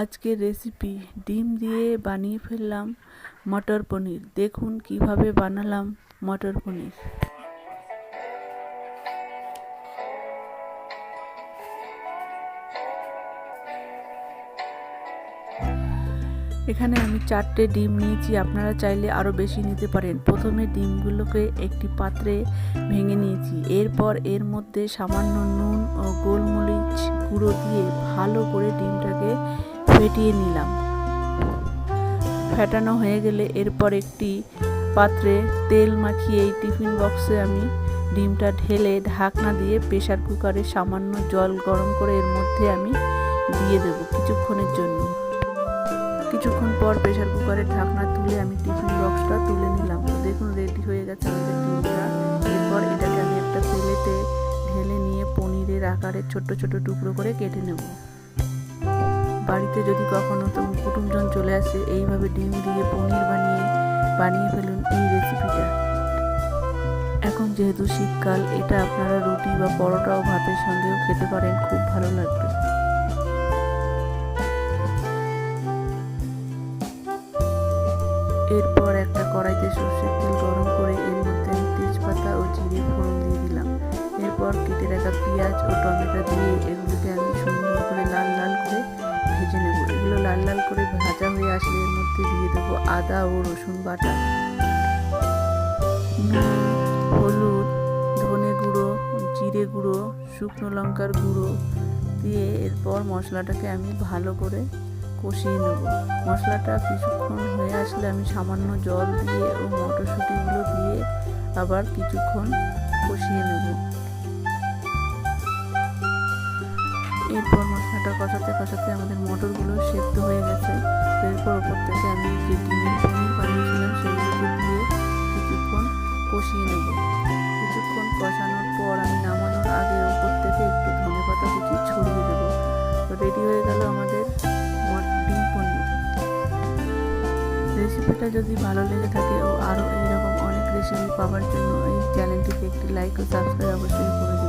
আজকের রেসিপি ডিম দিয়ে বানিয়ে ফেললাম মটর পনির। দেখুন কীভাবে বানালাম মটর পনির। এখানে আমি চারটে ডিম নিয়েছি, আপনারা চাইলে আরও বেশি নিতে পারেন। প্রথমে ডিমগুলোকে একটি পাত্রে ভেঙে নিয়েছি। এরপর এর মধ্যে সামান্য নুন ও গোলমরিচ গুঁড়ো দিয়ে ভালো করে ডিমটাকে ফেটিয়ে নিলাম। ফেটানো হয়ে গেলে এরপর একটি পাত্রে তেল মাখিয়ে এই টিফিন বক্সে আমি ডিমটা ঢেলে ঢাকনা দিয়ে প্রেশার কুকারে সামান্য জল গরম করে এর মধ্যে আমি দিয়ে দেব কিছুক্ষণের জন্য। কিছুক্ষণ পর প্রেশার কুকারের ঢাকনা তুলে আমি টিফিন বক্সটা তুলে নিলাম। দেখুন, রেডি হয়ে গেছে আমাদের ডিমটা। এরপর এটাকে আমি একটা তেলেতে ঢেলে নিয়ে পনিরের আকারে ছোট ছোট টুকরো করে কেটে নেব। বাড়িতে যদি কখনো তো কুটুমজন চলে আসে, এইভাবে ডিম দিয়ে পনির বানিয়ে বানিয়ে ফেলুন এই রেসিপিটা এখন যেহেতু শীতকাল, এটা আপনারা রুটি বা পরোটা ও ভাতের সঙ্গেও খেতে পারেন, খুব ভালো লাগবে। এরপর একটা কড়াইতে সর্ষের তেল গরম করে, এর মধ্যে তেজপাতা ও জিরে ফোড়ন দিয়ে দিলাম। এরপর কেটে রাখা পেঁয়াজ ও টমেটো দিয়ে এগুলোকে আমি মধ্যে দিয়ে দেবো আদা ও রসুন বাটা। হলুদ, ধনে গুঁড়ো, জিরে গুঁড়ো, শুকনো লঙ্কার গুঁড়ো দিয়ে এরপর মশলাটাকে আমি ভালো করে কষিয়ে নেব। মশলাটা কিছুক্ষণ হয়ে আসলে আমি সামান্য জল দিয়ে ও মটরশুঁটিগুলো দিয়ে আবার কিছুক্ষণ কষিয়ে নেব। কষাতে কষাতে আমাদের মটরগুলো সেদ্ধ হয়ে গেছে। এরপর ওপর থেকে আমি যে ডিমের পনির বানিয়েছিলাম সেগুলোকে দিয়ে কিছুক্ষণ কষিয়ে নেব। কিছুক্ষণ কষানোর পর আমি নামানোর আগে ওপর থেকে একটু ধনে পাতা কুচি ছড়িয়ে দেবো। তো রেডি হয়ে গেল আমাদের ডিম পনির। রেসিপিটা যদি ভালো লেগে থাকে ও আরও এইরকম অনেক রেসিপি পাওয়ার জন্য এই চ্যানেলটিকে একটি লাইক ও সাবস্ক্রাইব অবশ্যই করে